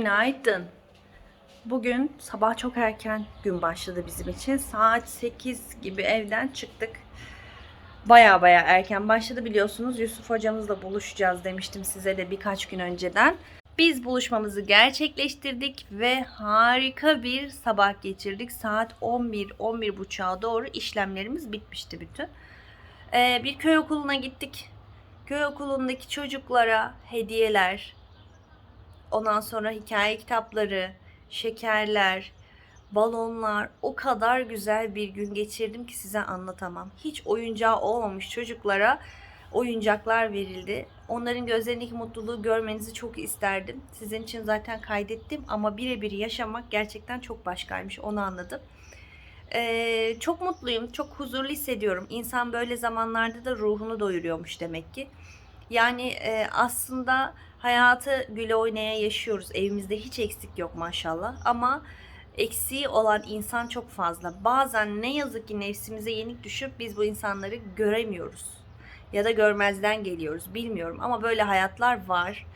Günaydın. Bugün sabah çok erken gün başladı bizim için. Saat 8 gibi evden çıktık. Baya baya erken başladı biliyorsunuz. Yusuf hocamızla buluşacağız demiştim size de birkaç gün önceden. Biz buluşmamızı gerçekleştirdik ve harika bir sabah geçirdik. Saat 11-11.30'a doğru işlemlerimiz bitmişti bütün. Ee, bir köy okuluna gittik. Köy okulundaki çocuklara hediyeler, ondan sonra hikaye kitapları, şekerler, balonlar o kadar güzel bir gün geçirdim ki size anlatamam. Hiç oyuncağı olmamış çocuklara oyuncaklar verildi. Onların gözlerindeki mutluluğu görmenizi çok isterdim. Sizin için zaten kaydettim ama birebir yaşamak gerçekten çok başkaymış onu anladım. Ee, çok mutluyum, çok huzurlu hissediyorum. İnsan böyle zamanlarda da ruhunu doyuruyormuş demek ki. Yani e, aslında hayatı güle oynaya yaşıyoruz. Evimizde hiç eksik yok maşallah. Ama eksiği olan insan çok fazla. Bazen ne yazık ki nefsimize yenik düşüp biz bu insanları göremiyoruz. Ya da görmezden geliyoruz. Bilmiyorum ama böyle hayatlar var.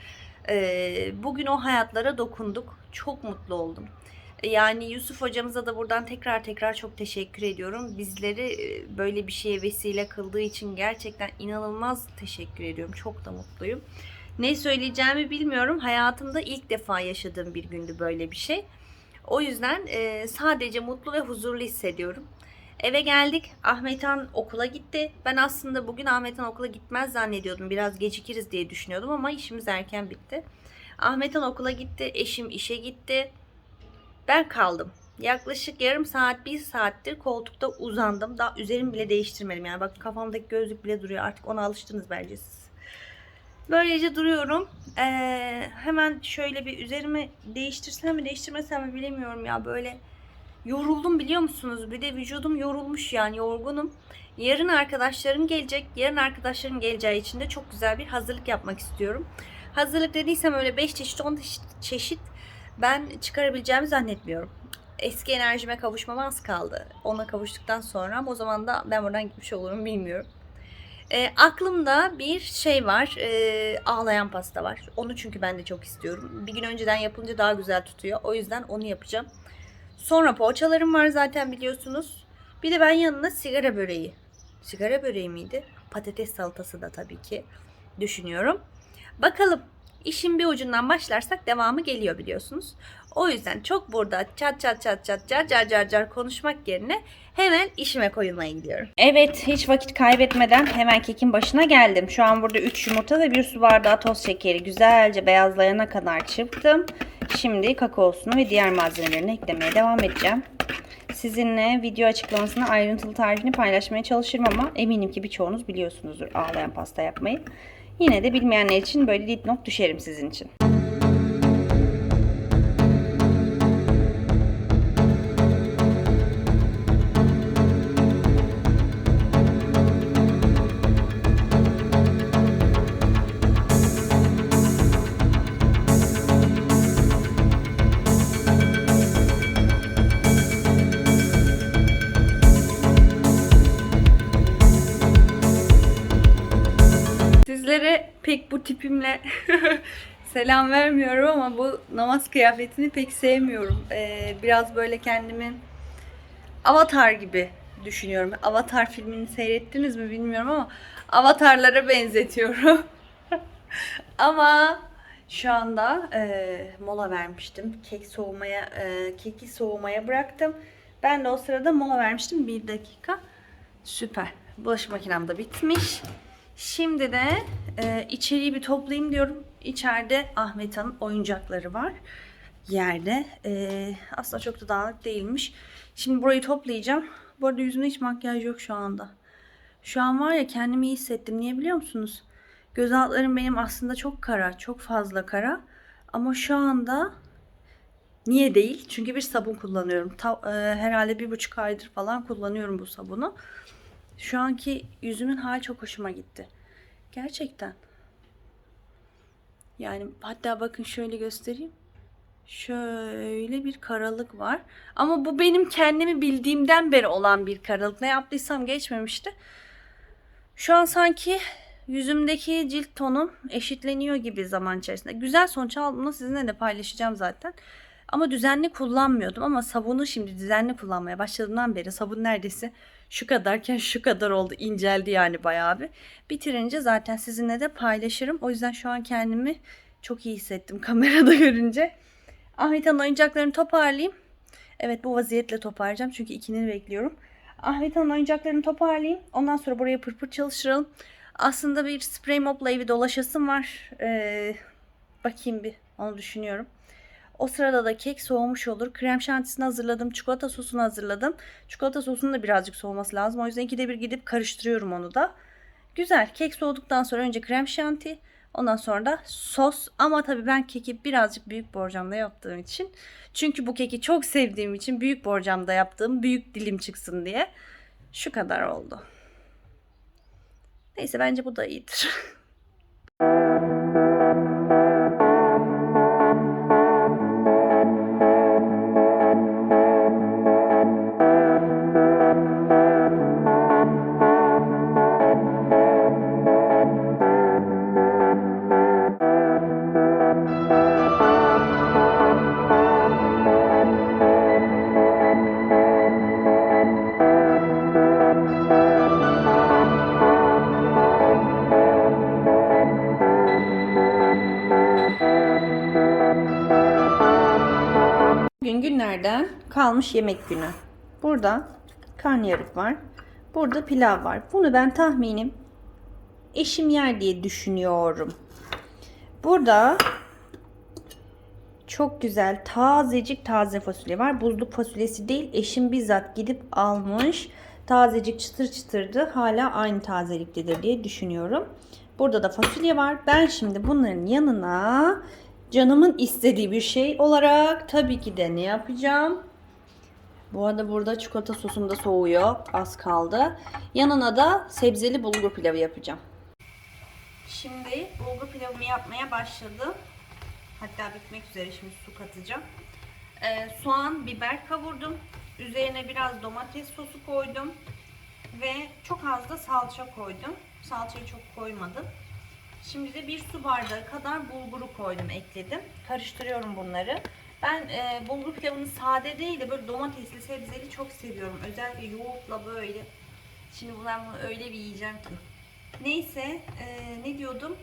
Ee, bugün o hayatlara dokunduk. Çok mutlu oldum. Yani Yusuf hocamıza da buradan tekrar tekrar çok teşekkür ediyorum. Bizleri e, böyle bir şeye vesile kıldığı için gerçekten inanılmaz teşekkür ediyorum. Çok da mutluyum. Ne söyleyeceğimi bilmiyorum. Hayatımda ilk defa yaşadığım bir gündü böyle bir şey. O yüzden e, sadece mutlu ve huzurlu hissediyorum. Eve geldik. Ahmethan okula gitti. Ben aslında bugün Ahmethan okula gitmez zannediyordum. Biraz gecikiriz diye düşünüyordum ama işimiz erken bitti. Ahmethan okula gitti. Eşim işe gitti. Ben kaldım. Yaklaşık yarım saat, bir saattir koltukta uzandım. Daha üzerimi bile değiştirmedim. Yani bak kafamdaki gözlük bile duruyor. Artık ona alıştınız bence siz. Böylece duruyorum. Ee, hemen şöyle bir üzerimi değiştirsem mi değiştirmesem mi bilemiyorum ya. Böyle yoruldum biliyor musunuz? Bir de vücudum yorulmuş yani yorgunum. Yarın arkadaşlarım gelecek. Yarın arkadaşlarım geleceği için de çok güzel bir hazırlık yapmak istiyorum. Hazırlık dediysem öyle 5 çeşit 10 çeşit ben çıkarabileceğimi zannetmiyorum. Eski enerjime kavuşmama az kaldı. Ona kavuştuktan sonra o zaman da ben buradan gitmiş olurum bilmiyorum. E, aklımda bir şey var. e, ağlayan pasta var. Onu çünkü ben de çok istiyorum. Bir gün önceden yapınca daha güzel tutuyor. O yüzden onu yapacağım. Sonra poğaçalarım var zaten biliyorsunuz. Bir de ben yanına sigara böreği. Sigara böreği miydi? Patates salatası da tabii ki düşünüyorum. Bakalım işin bir ucundan başlarsak devamı geliyor biliyorsunuz. O yüzden çok burada çat çat çat çat car car car car konuşmak yerine hemen işime koyulmaya gidiyorum. Evet hiç vakit kaybetmeden hemen kekin başına geldim. Şu an burada 3 yumurta ve 1 su bardağı toz şekeri güzelce beyazlayana kadar çırptım. Şimdi kakaosunu ve diğer malzemelerini eklemeye devam edeceğim. Sizinle video açıklamasına ayrıntılı tarifini paylaşmaya çalışırım ama eminim ki birçoğunuz biliyorsunuzdur ağlayan pasta yapmayı. Yine de bilmeyenler için böyle dipnot düşerim sizin için. Sizlere pek bu tipimle selam vermiyorum ama bu namaz kıyafetini pek sevmiyorum. Ee, biraz böyle kendimi avatar gibi düşünüyorum. Avatar filmini seyrettiniz mi bilmiyorum ama avatarlara benzetiyorum. ama şu anda e, mola vermiştim. Kek soğumaya, e, keki soğumaya bıraktım. Ben de o sırada mola vermiştim. Bir dakika. Süper. Bulaşık makinem de bitmiş. Şimdi de e, içeriği bir toplayayım diyorum. İçeride Ahmet Han'ın oyuncakları var. Yerde. E, aslında çok da dağınık değilmiş. Şimdi burayı toplayacağım. Bu arada yüzümde hiç makyaj yok şu anda. Şu an var ya kendimi iyi hissettim. Niye biliyor musunuz? Göz altlarım benim aslında çok kara. Çok fazla kara. Ama şu anda niye değil? Çünkü bir sabun kullanıyorum. Ta, e, herhalde bir buçuk aydır falan kullanıyorum bu sabunu. Şu anki yüzümün hali çok hoşuma gitti. Gerçekten. Yani hatta bakın şöyle göstereyim. Şöyle bir karalık var. Ama bu benim kendimi bildiğimden beri olan bir karalık. Ne yaptıysam geçmemişti. Şu an sanki yüzümdeki cilt tonum eşitleniyor gibi zaman içerisinde. Güzel sonuç aldığımda sizinle de paylaşacağım zaten. Ama düzenli kullanmıyordum ama sabunu şimdi düzenli kullanmaya başladığımdan beri sabun neredeyse şu kadarken şu kadar oldu. inceldi yani bayağı bir. Bitirince zaten sizinle de paylaşırım. O yüzden şu an kendimi çok iyi hissettim kamerada görünce. Ahmet Han oyuncaklarını toparlayayım. Evet bu vaziyetle toparlayacağım çünkü ikini bekliyorum. Ahmet Han oyuncaklarını toparlayayım. Ondan sonra buraya pırpır çalıştıralım. Aslında bir sprey mopla evi dolaşasım var. Ee, bakayım bir onu düşünüyorum. O sırada da kek soğumuş olur. Krem şantisini hazırladım. Çikolata sosunu hazırladım. Çikolata sosunun da birazcık soğuması lazım. O yüzden ikide bir gidip karıştırıyorum onu da. Güzel. Kek soğuduktan sonra önce krem şanti. Ondan sonra da sos. Ama tabii ben keki birazcık büyük borcamda yaptığım için. Çünkü bu keki çok sevdiğim için büyük borcamda yaptığım büyük dilim çıksın diye. Şu kadar oldu. Neyse bence bu da iyidir. kalmış yemek günü. Burada karnıyarık var. Burada pilav var. Bunu ben tahminim eşim yer diye düşünüyorum. Burada çok güzel tazecik taze fasulye var. Buzluk fasulyesi değil. Eşim bizzat gidip almış. Tazecik çıtır çıtırdı. Hala aynı tazeliktedir diye düşünüyorum. Burada da fasulye var. Ben şimdi bunların yanına canımın istediği bir şey olarak tabii ki de ne yapacağım? Bu arada burada çikolata sosum da soğuyor. Az kaldı. Yanına da sebzeli bulgur pilavı yapacağım. Şimdi bulgur pilavımı yapmaya başladım. Hatta bitmek üzere şimdi su katacağım. Ee, soğan, biber kavurdum. Üzerine biraz domates sosu koydum. Ve çok az da salça koydum. Salçayı çok koymadım. Şimdi de bir su bardağı kadar bulguru koydum, ekledim. Karıştırıyorum bunları. Ben e, bulgur pilavını sade değil de böyle domatesli, sebzeli çok seviyorum. Özellikle yoğurtla böyle. Şimdi ben bunu öyle bir yiyeceğim ki. Neyse, e, ne diyordum?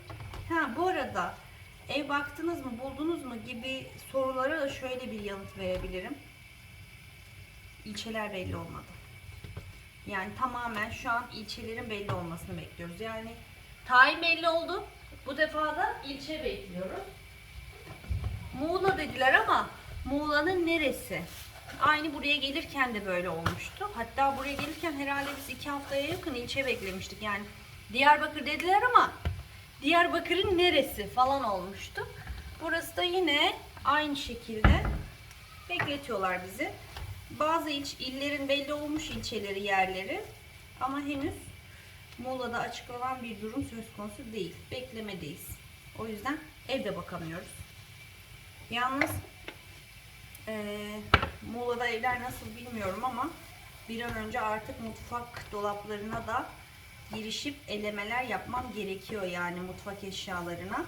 Ha bu arada ev baktınız mı, buldunuz mu gibi sorulara da şöyle bir yanıt verebilirim. İlçeler belli olmadı. Yani tamamen şu an ilçelerin belli olmasını bekliyoruz. Yani tayin belli oldu. Bu defa da ilçe bekliyoruz. Muğla dediler ama Muğla'nın neresi? Aynı buraya gelirken de böyle olmuştu. Hatta buraya gelirken herhalde biz iki haftaya yakın ilçe beklemiştik. Yani Diyarbakır dediler ama Diyarbakır'ın neresi falan olmuştu. Burası da yine aynı şekilde bekletiyorlar bizi. Bazı il, illerin belli olmuş ilçeleri, yerleri ama henüz Muğla'da açıklanan bir durum söz konusu değil. Beklemedeyiz. O yüzden evde bakamıyoruz. Yalnız eee Muğla'da evler nasıl bilmiyorum ama bir an önce artık mutfak dolaplarına da girişip elemeler yapmam gerekiyor yani mutfak eşyalarına.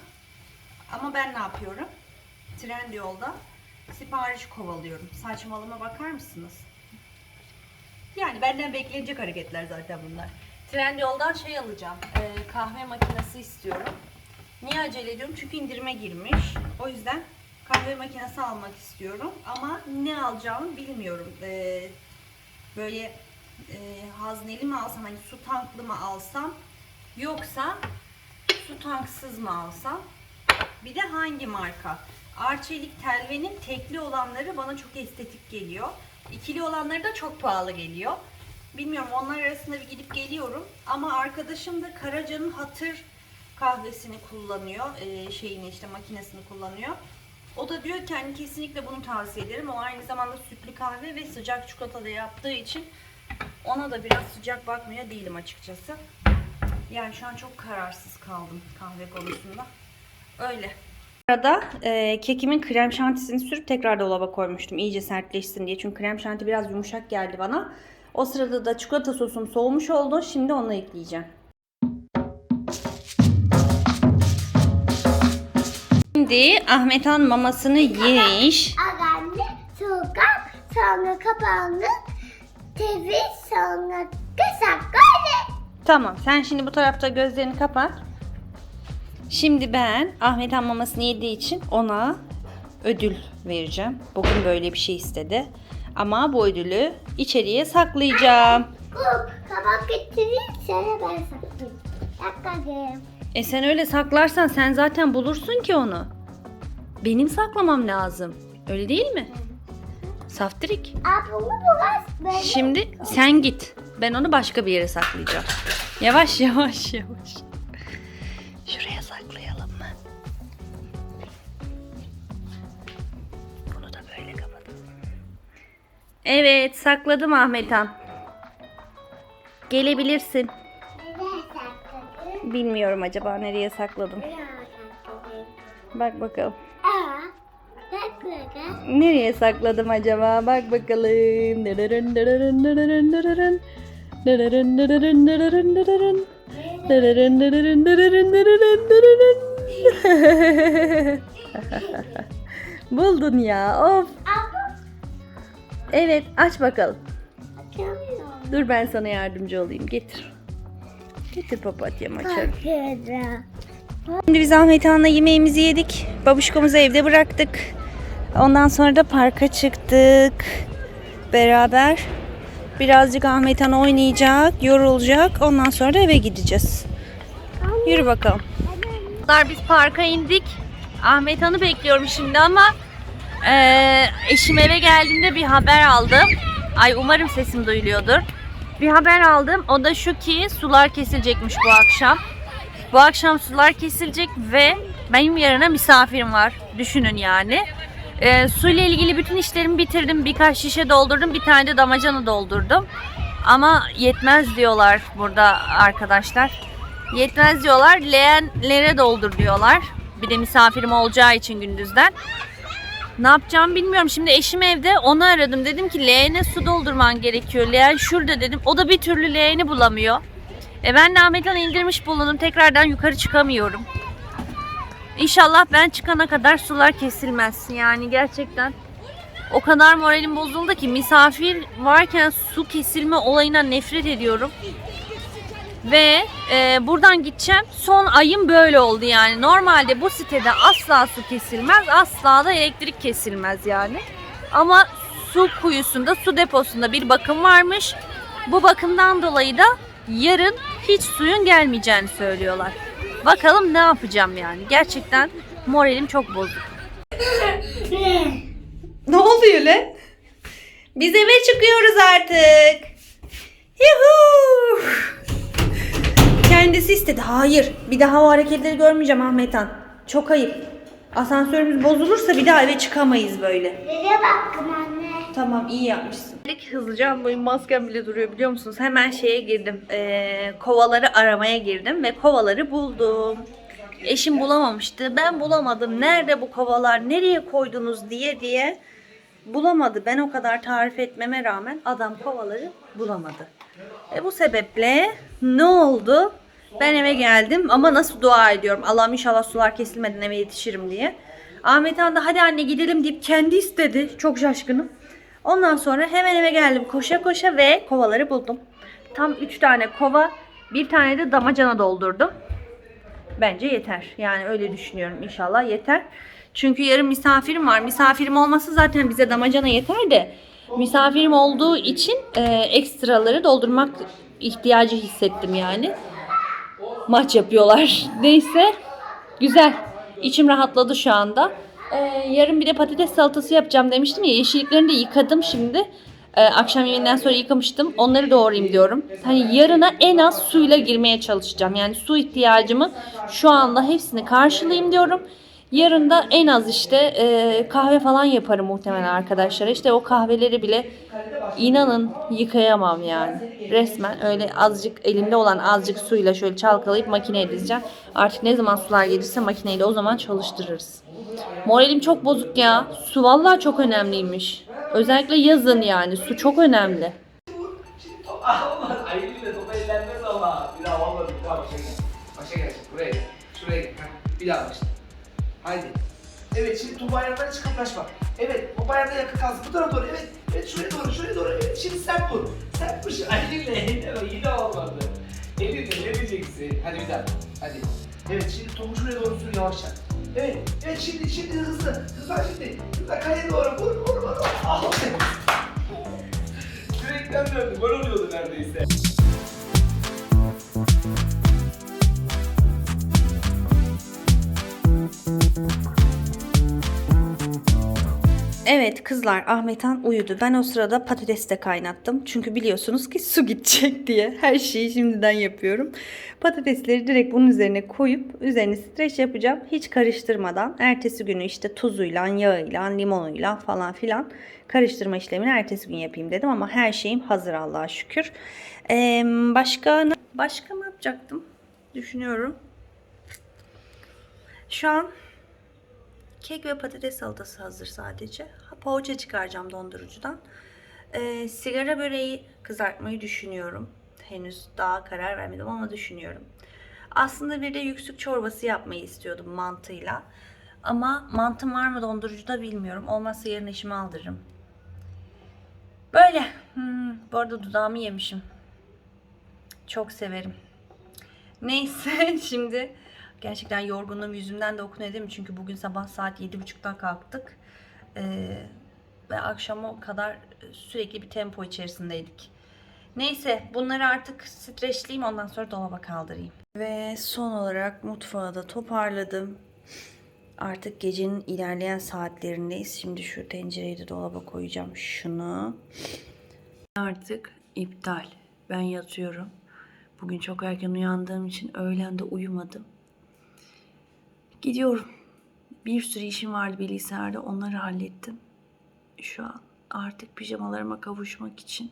Ama ben ne yapıyorum? Trendyol'da sipariş kovalıyorum. Saçmalıma bakar mısınız? Yani benden beklenecek hareketler zaten bunlar. Trendyol'dan şey alacağım. e, kahve makinesi istiyorum. Niye acele ediyorum? Çünkü indirime girmiş. O yüzden kahve makinesi almak istiyorum. Ama ne alacağımı bilmiyorum. E, böyle e, hazneli mi alsam, hani su tanklı mı alsam, yoksa su tanksız mı alsam? Bir de hangi marka? Arçelik Telve'nin tekli olanları bana çok estetik geliyor. İkili olanları da çok pahalı geliyor. Bilmiyorum onlar arasında bir gidip geliyorum. Ama arkadaşım da Karaca'nın hatır kahvesini kullanıyor. Ee, şeyini işte makinesini kullanıyor. O da diyor ki hani kesinlikle bunu tavsiye ederim. O aynı zamanda sütlü kahve ve sıcak çikolata da yaptığı için ona da biraz sıcak bakmıyor değilim açıkçası. Yani şu an çok kararsız kaldım kahve konusunda. Öyle. Arada e, kekimin krem şantisini sürüp tekrar dolaba koymuştum iyice sertleşsin diye. Çünkü krem şanti biraz yumuşak geldi bana. O sırada da çikolata sosum soğumuş oldu. Şimdi onu ekleyeceğim. Şimdi Ahmet Han mamasını yemiş. Agandı, sokak, sonra kapandı. TV, sonra kısak, böyle. Tamam sen şimdi bu tarafta gözlerini kapat. Şimdi ben Ahmet Han mamasını yediği için ona ödül vereceğim. Bugün böyle bir şey istedi. Ama bu ödülü içeriye saklayacağım. Kuk, kabak getireyim, sana ben saklayayım. Dakika E sen öyle saklarsan sen zaten bulursun ki onu. Benim saklamam lazım. Öyle değil mi? Saftirik. Bunu biraz böyle. Şimdi sen git. Ben onu başka bir yere saklayacağım. Yavaş yavaş yavaş. Şuraya saklayalım mı? Bunu da böyle kapatalım. Evet sakladım Ahmet Han. Gelebilirsin. Bilmiyorum acaba nereye sakladım. Bak bakalım. Nereye sakladım acaba? Bak bakalım. Dırırın, dırırın, dırırın, dırırın. Dırırın, dırırın, dırırın, dırırın. Dırırın, dırırın, dırırın, dırırın, dırırın. Buldun ya. Of. Evet, aç bakalım. Dur ben sana yardımcı olayım. Getir. Getir papatyam açarım. Sakladın. Şimdi biz Ahmet Han'la yemeğimizi yedik. Babuşkomuzu evde bıraktık. Ondan sonra da parka çıktık. Beraber. Birazcık Ahmet Han oynayacak, yorulacak. Ondan sonra da eve gideceğiz. Yürü bakalım. Biz parka indik. Ahmet Han'ı bekliyorum şimdi ama eee, eşim eve geldiğinde bir haber aldım. Ay umarım sesim duyuluyordur. Bir haber aldım. O da şu ki sular kesilecekmiş bu akşam. Bu akşam sular kesilecek ve benim yarına misafirim var. Düşünün yani. Ee, suyla ilgili bütün işlerimi bitirdim. Birkaç şişe doldurdum. Bir tane de damacana doldurdum. Ama yetmez diyorlar burada arkadaşlar. Yetmez diyorlar. Leğenlere doldur diyorlar. Bir de misafirim olacağı için gündüzden. Ne yapacağımı bilmiyorum. Şimdi eşim evde onu aradım. Dedim ki leğene su doldurman gerekiyor. Leğen şurada dedim. O da bir türlü leğeni bulamıyor. E ben de Ahmet'ten indirmiş bulundum. Tekrardan yukarı çıkamıyorum. İnşallah ben çıkana kadar sular kesilmez. Yani gerçekten o kadar moralim bozuldu ki misafir varken su kesilme olayına nefret ediyorum. Ve e, buradan gideceğim. Son ayım böyle oldu yani. Normalde bu sitede asla su kesilmez. Asla da elektrik kesilmez yani. Ama su kuyusunda, su deposunda bir bakım varmış. Bu bakımdan dolayı da yarın hiç suyun gelmeyeceğini söylüyorlar. Bakalım ne yapacağım yani. Gerçekten moralim çok bozuk. Ne oluyor lan? Biz eve çıkıyoruz artık. Yuhuu. Kendisi istedi. Hayır. Bir daha o hareketleri görmeyeceğim Ahmet Han. Çok ayıp. Asansörümüz bozulursa bir daha eve çıkamayız böyle. Nereye baktın anne? Tamam iyi yapmışsın. Hızlıca boyun maskem bile duruyor biliyor musunuz? Hemen şeye girdim. Ee, kovaları aramaya girdim ve kovaları buldum. Eşim bulamamıştı. Ben bulamadım. Nerede bu kovalar? Nereye koydunuz diye diye bulamadı. Ben o kadar tarif etmeme rağmen adam kovaları bulamadı. E bu sebeple ne oldu? Ben eve geldim ama nasıl dua ediyorum. Allah'ım inşallah sular kesilmeden eve yetişirim diye. Ahmet Han da hadi anne gidelim deyip kendi istedi. Çok şaşkınım. Ondan sonra hemen eve geldim koşa koşa ve kovaları buldum. Tam 3 tane kova, bir tane de damacana doldurdum. Bence yeter. Yani öyle düşünüyorum. İnşallah yeter. Çünkü yarın misafirim var. Misafirim olmasa zaten bize damacana yeter de misafirim olduğu için e, ekstraları doldurmak ihtiyacı hissettim yani. Maç yapıyorlar. Neyse. Güzel. İçim rahatladı şu anda. Ee, yarın bir de patates salatası yapacağım demiştim ya. Yeşilliklerini de yıkadım şimdi. Ee, akşam yemeğinden sonra yıkamıştım. Onları doğrayayım diyorum. Hani yarına en az suyla girmeye çalışacağım. Yani su ihtiyacımı şu anda hepsini karşılayayım diyorum. Yarın da en az işte e, kahve falan yaparım muhtemelen arkadaşlar. İşte o kahveleri bile inanın yıkayamam yani. Resmen öyle azıcık elimde olan azıcık suyla şöyle çalkalayıp makineye dizeceğim. Artık ne zaman sular gelirse makineyle o zaman çalıştırırız. Moralim çok bozuk ya. Su vallahi çok önemliymiş. Özellikle yazın yani su çok önemli. Bir daha daha başla. Haydi. Evet şimdi top ayağından hiç kıpraşma. Evet top ayağına yakın kalsın. Bu tarafa doğru. Evet. Evet şuraya doğru şuraya doğru. Evet şimdi sen vur. Sen vur. Elinle yine olmadı. Elinle ne diyeceksin? Hadi bir daha. Hadi. Evet şimdi topu şuraya doğru sür yavaşça. Evet. Evet şimdi şimdi hızlı. Hızlı şimdi. Hızlı kaleye doğru. Vur vur vur. vur. Ah! Direkten döndü. Gol oluyordu neredeyse. Evet kızlar Ahmethan uyudu. Ben o sırada patates de kaynattım. Çünkü biliyorsunuz ki su gidecek diye her şeyi şimdiden yapıyorum. Patatesleri direkt bunun üzerine koyup üzerine streç yapacağım. Hiç karıştırmadan. Ertesi günü işte tuzuyla, yağıyla, limonuyla falan filan karıştırma işlemini ertesi gün yapayım dedim. Ama her şeyim hazır Allah'a şükür. Ee, başka, başka ne yapacaktım? Düşünüyorum. Şu an Kek ve patates salatası hazır sadece. Poğaça çıkaracağım dondurucudan. Ee, sigara böreği kızartmayı düşünüyorum. Henüz daha karar vermedim ama düşünüyorum. Aslında bir de yüksük çorbası yapmayı istiyordum mantıyla. Ama mantım var mı dondurucuda bilmiyorum. Olmazsa yarın eşime aldırırım. Böyle. Hmm, bu arada dudağımı yemişim. Çok severim. Neyse şimdi gerçekten yorgunluğum yüzümden de okunuyor değil mi? Çünkü bugün sabah saat 7.30'da kalktık. Ee, ve akşama kadar sürekli bir tempo içerisindeydik. Neyse bunları artık streçleyeyim ondan sonra dolaba kaldırayım. Ve son olarak mutfağı da toparladım. Artık gecenin ilerleyen saatlerindeyiz. Şimdi şu tencereyi de dolaba koyacağım. Şunu. Artık iptal. Ben yatıyorum. Bugün çok erken uyandığım için öğlen de uyumadım. Gidiyorum. Bir sürü işim vardı bilgisayarda. Onları hallettim. Şu an artık pijamalarıma kavuşmak için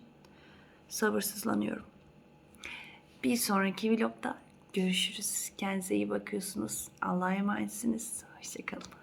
sabırsızlanıyorum. Bir sonraki vlogda görüşürüz. Kendinize iyi bakıyorsunuz. Allah'a emanetsiniz. Hoşçakalın.